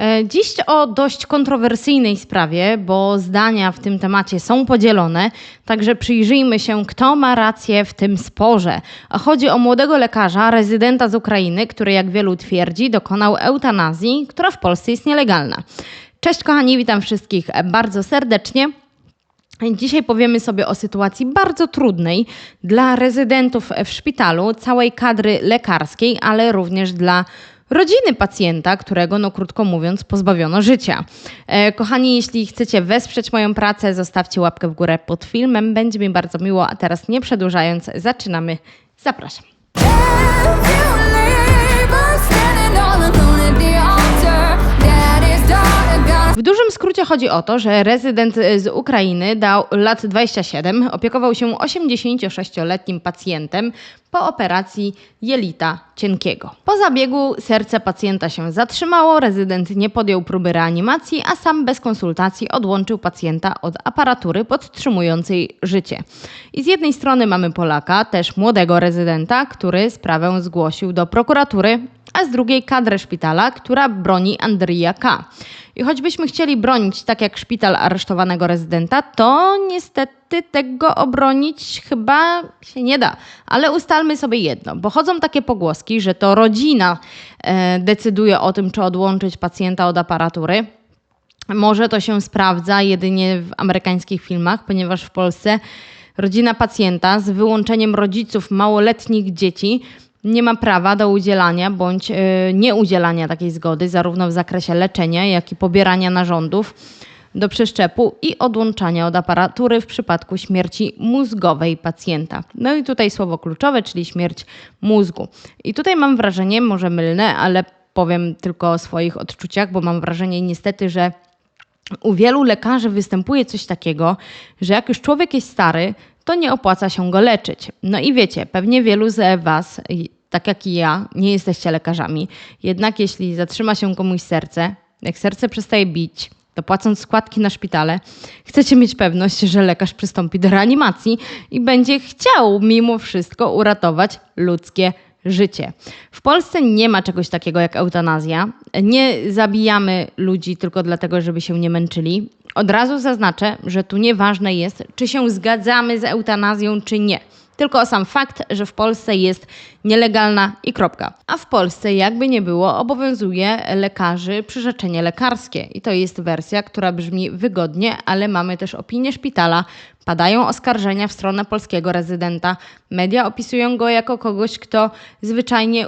E, Dziś o dość kontrowersyjnej sprawie, bo zdania w tym temacie są podzielone, także przyjrzyjmy się, kto ma rację w tym sporze. Chodzi o młodego lekarza, rezydenta z Ukrainy, który, jak wielu twierdzi, dokonał eutanazji, która w Polsce jest nielegalna. Cześć kochani, witam wszystkich bardzo serdecznie. Dzisiaj powiemy sobie o sytuacji bardzo trudnej dla rezydentów w szpitalu, całej kadry lekarskiej, ale również dla rodziny pacjenta, którego, no krótko mówiąc, pozbawiono życia. E, kochani, jeśli chcecie wesprzeć moją pracę, zostawcie łapkę w górę pod filmem. Będzie mi bardzo miło, a teraz nie przedłużając, zaczynamy. Zapraszam. W dużym skrócie chodzi o to, że rezydent z Ukrainy dał lat 27, opiekował się 86-letnim pacjentem po operacji jelita cienkiego. Po zabiegu serce pacjenta się zatrzymało, rezydent nie podjął próby reanimacji, a sam bez konsultacji odłączył pacjenta od aparatury podtrzymującej życie. I z jednej strony mamy Polaka, też młodego rezydenta, który sprawę zgłosił do prokuratury, a z drugiej kadrę szpitala, która broni Andrija K. I choćbyśmy chcieli bronić tak jak szpital aresztowanego rezydenta, to niestety tego obronić chyba się nie da. Ale ustalmy sobie jedno, bo chodzą takie pogłoski, że to rodzina e, decyduje o tym, czy odłączyć pacjenta od aparatury. Może to się sprawdza jedynie w amerykańskich filmach, ponieważ w Polsce rodzina pacjenta z wyłączeniem rodziców małoletnich dzieci nie ma prawa do udzielania bądź y, nieudzielania takiej zgody, zarówno w zakresie leczenia, jak i pobierania narządów do przeszczepu i odłączania od aparatury w przypadku śmierci mózgowej pacjenta. No i tutaj słowo kluczowe, czyli śmierć mózgu. I tutaj mam wrażenie, może mylne, ale powiem tylko o swoich odczuciach, bo mam wrażenie niestety, że u wielu lekarzy występuje coś takiego, że jak już człowiek jest stary, to nie opłaca się go leczyć. No i wiecie, pewnie wielu z Was, tak jak i ja, nie jesteście lekarzami. Jednak jeśli zatrzyma się komuś serce, jak serce przestaje bić, to płacąc składki na szpitale, chcecie mieć pewność, że lekarz przystąpi do reanimacji i będzie chciał mimo wszystko uratować ludzkie życie. W Polsce nie ma czegoś takiego jak eutanazja. Nie zabijamy ludzi tylko dlatego, żeby się nie męczyli. Od razu zaznaczę, że tu nieważne jest, czy się zgadzamy z eutanazją, czy nie. Tylko sam fakt, że w Polsce jest nielegalna i kropka. A w Polsce, jakby nie było, obowiązuje lekarzy przyrzeczenie lekarskie. I to jest wersja, która brzmi wygodnie, ale mamy też opinię szpitala. Padają oskarżenia w stronę polskiego rezydenta. Media opisują go jako kogoś, kto zwyczajnie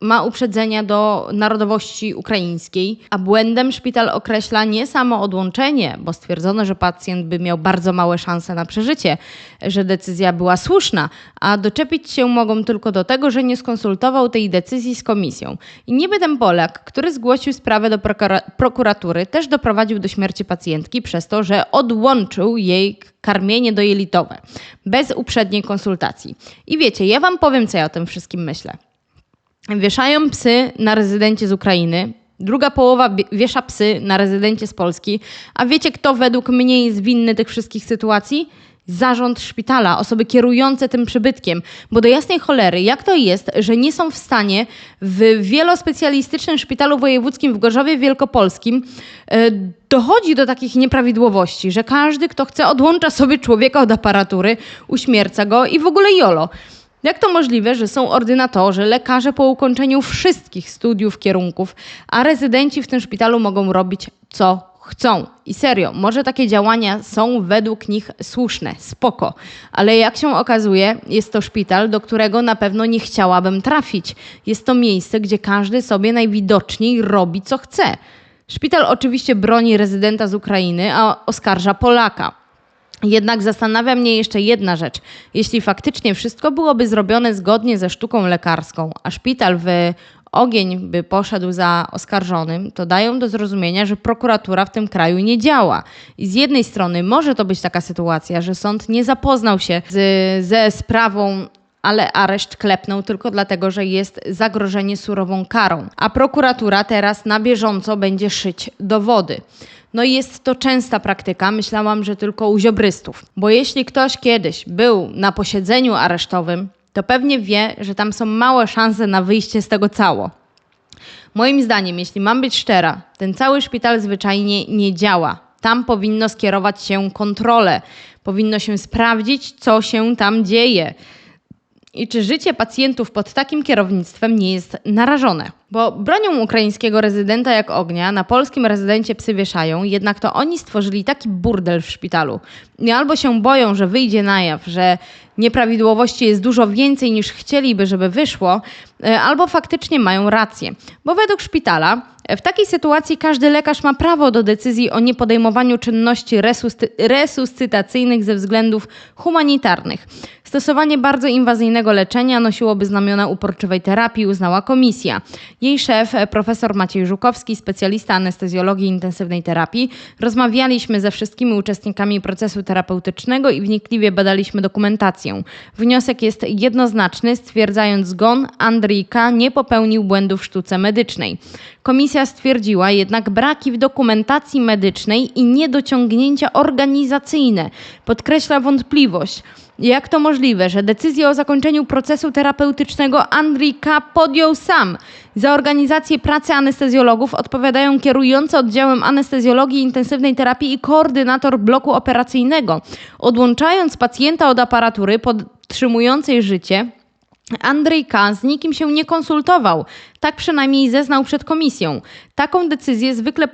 ma uprzedzenia do narodowości ukraińskiej, a błędem szpital określa nie samo odłączenie, bo stwierdzono, że pacjent by miał bardzo małe szanse na przeżycie, że decyzja była słuszna, a doczepić się mogą tylko do tego, że nie skonsultował tej decyzji z komisją. I niby ten Polak, który zgłosił sprawę do prokura- prokuratury, też doprowadził do śmierci pacjentki przez to, że odłączył jej karmienie dojelitowe bez uprzedniej konsultacji. I wiecie, ja wam powiem, co ja o tym wszystkim myślę. Wieszają psy na rezydencie z Ukrainy. Druga połowa wiesza psy na rezydencie z Polski. A wiecie, kto według mnie jest winny tych wszystkich sytuacji? Zarząd szpitala, osoby kierujące tym przybytkiem. Bo do jasnej cholery, jak to jest, że nie są w stanie w wielospecjalistycznym szpitalu wojewódzkim w Gorzowie Wielkopolskim e, dochodzi do takich nieprawidłowości, że każdy, kto chce, odłącza sobie człowieka od aparatury, uśmierca go i w ogóle jolo. Jak to możliwe, że są ordynatorzy, lekarze po ukończeniu wszystkich studiów, kierunków, a rezydenci w tym szpitalu mogą robić co chcą? I serio, może takie działania są według nich słuszne, spoko, ale jak się okazuje, jest to szpital, do którego na pewno nie chciałabym trafić. Jest to miejsce, gdzie każdy sobie najwidoczniej robi co chce. Szpital oczywiście broni rezydenta z Ukrainy, a oskarża Polaka. Jednak zastanawia mnie jeszcze jedna rzecz. Jeśli faktycznie wszystko byłoby zrobione zgodnie ze sztuką lekarską, a szpital w ogień by poszedł za oskarżonym, to dają do zrozumienia, że prokuratura w tym kraju nie działa. I z jednej strony może to być taka sytuacja, że sąd nie zapoznał się z, ze sprawą ale areszt klepnął tylko dlatego, że jest zagrożenie surową karą. A prokuratura teraz na bieżąco będzie szyć dowody. No i jest to częsta praktyka, myślałam, że tylko u ziobrystów. Bo jeśli ktoś kiedyś był na posiedzeniu aresztowym, to pewnie wie, że tam są małe szanse na wyjście z tego cało. Moim zdaniem, jeśli mam być szczera, ten cały szpital zwyczajnie nie działa. Tam powinno skierować się kontrolę. Powinno się sprawdzić, co się tam dzieje i czy życie pacjentów pod takim kierownictwem nie jest narażone. Bo bronią ukraińskiego rezydenta jak ognia, na polskim rezydencie psy wieszają, jednak to oni stworzyli taki burdel w szpitalu. I albo się boją, że wyjdzie na jaw, że nieprawidłowości jest dużo więcej niż chcieliby, żeby wyszło, e, albo faktycznie mają rację. Bo według szpitala e, w takiej sytuacji każdy lekarz ma prawo do decyzji o niepodejmowaniu czynności resuscy- resuscytacyjnych ze względów humanitarnych. Stosowanie bardzo inwazyjnego leczenia nosiłoby znamiona uporczywej terapii, uznała komisja. Jej szef, profesor Maciej Żukowski, specjalista anestezjologii intensywnej terapii, rozmawialiśmy ze wszystkimi uczestnikami procesu terapeutycznego i wnikliwie badaliśmy dokumentację. Wniosek jest jednoznaczny, stwierdzając zgon, Andrzej K. nie popełnił błędu w sztuce medycznej. Komisja stwierdziła jednak braki w dokumentacji medycznej i niedociągnięcia organizacyjne. Podkreśla wątpliwość. Jak to możliwe, że decyzję o zakończeniu procesu terapeutycznego Andrzej K. podjął sam? Za organizację pracy anestezjologów odpowiadają kierujący oddziałem anestezjologii intensywnej terapii i koordynator bloku operacyjnego. Odłączając pacjenta od aparatury podtrzymującej życie, Andrzej K. z nikim się nie konsultował. Tak przynajmniej zeznał przed komisją. Taką decyzję zwykle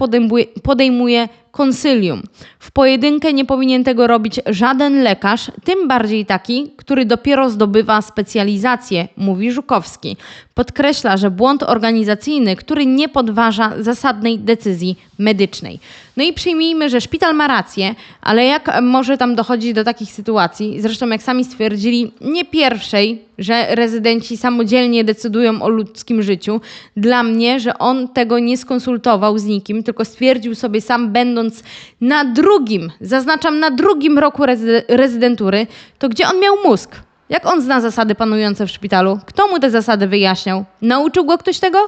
podejmuje konsylium. W pojedynkę nie powinien tego robić żaden lekarz, tym bardziej taki, który dopiero zdobywa specjalizację, mówi Żukowski. Podkreśla, że błąd organizacyjny, który nie podważa zasadnej decyzji medycznej. No i przyjmijmy, że szpital ma rację, ale jak może tam dochodzić do takich sytuacji? Zresztą, jak sami stwierdzili, nie pierwszej, że rezydenci samodzielnie decydują o ludzkim życiu. Dla mnie, że on tego nie skonsultował z nikim, tylko stwierdził sobie sam, będąc na drugim, zaznaczam, na drugim roku rezy- rezydentury, to gdzie on miał mózg? Jak on zna zasady panujące w szpitalu? Kto mu te zasady wyjaśniał? Nauczył go ktoś tego?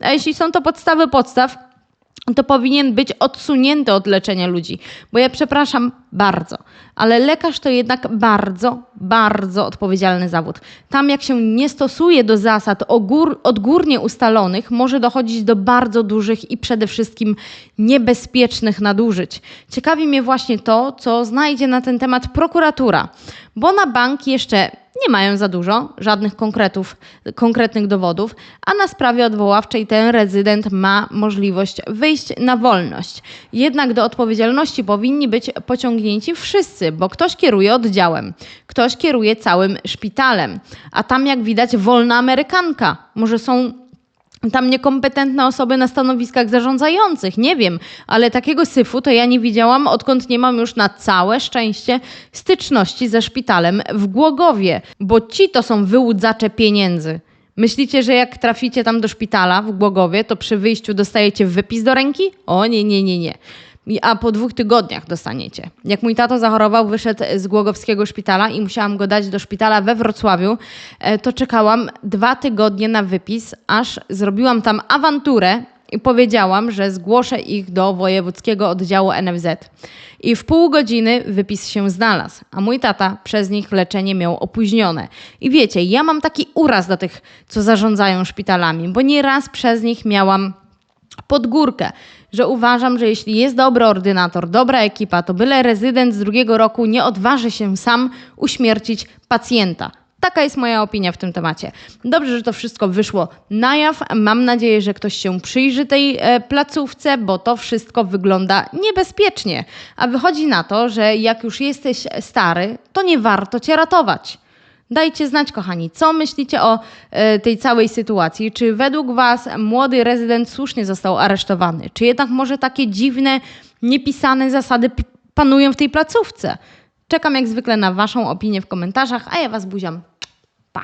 A jeśli są to podstawy podstaw, to powinien być odsunięty od leczenia ludzi. Bo ja przepraszam bardzo, ale lekarz to jednak bardzo, bardzo odpowiedzialny zawód. Tam, jak się nie stosuje do zasad ogór, odgórnie ustalonych, może dochodzić do bardzo dużych i przede wszystkim niebezpiecznych nadużyć. Ciekawi mnie właśnie to, co znajdzie na ten temat prokuratura, bo na bank jeszcze nie mają za dużo, żadnych konkretów, konkretnych dowodów, a na sprawie odwoławczej ten rezydent ma możliwość wyjść na wolność. Jednak do odpowiedzialności powinni być pociągnięci wszyscy, bo ktoś kieruje oddziałem, ktoś kieruje całym szpitalem, a tam jak widać wolna Amerykanka. Może są tam niekompetentne osoby na stanowiskach zarządzających, nie wiem, ale takiego syfu to ja nie widziałam, odkąd nie mam już na całe szczęście styczności ze szpitalem w Głogowie, bo ci to są wyłudzacze pieniędzy. Myślicie, że jak traficie tam do szpitala w Głogowie, to przy wyjściu dostajecie wypis do ręki? O nie, nie, nie, nie. A po dwóch tygodniach dostaniecie. Jak mój tato zachorował, wyszedł z Głogowskiego szpitala i musiałam go dać do szpitala we Wrocławiu, e, to czekałam dwa tygodnie na wypis, aż zrobiłam tam awanturę i powiedziałam, że zgłoszę ich do wojewódzkiego oddziału NFZ. I w pół godziny wypis się znalazł, a mój tata przez nich leczenie miał opóźnione. I wiecie, ja mam taki uraz do tych, co zarządzają szpitalami, bo nieraz przez nich miałam pod górkę, że uważam, że jeśli jest dobry ordynator, dobra ekipa, to byle rezydent z drugiego roku nie odważy się sam uśmiercić pacjenta. Taka jest moja opinia w tym temacie. Dobrze, że to wszystko wyszło na jaw. Mam nadzieję, że ktoś się przyjrzy tej e, placówce, bo to wszystko wygląda niebezpiecznie. A wychodzi na to, że jak już jesteś stary, to nie warto cię ratować. Dajcie znać, kochani, co myślicie o e, tej całej sytuacji. Czy według Was młody rezydent słusznie został aresztowany? Czy jednak może takie dziwne, niepisane zasady panują w tej placówce? Czekam jak zwykle na Waszą opinię w komentarzach, a ja Was buziam. Pa!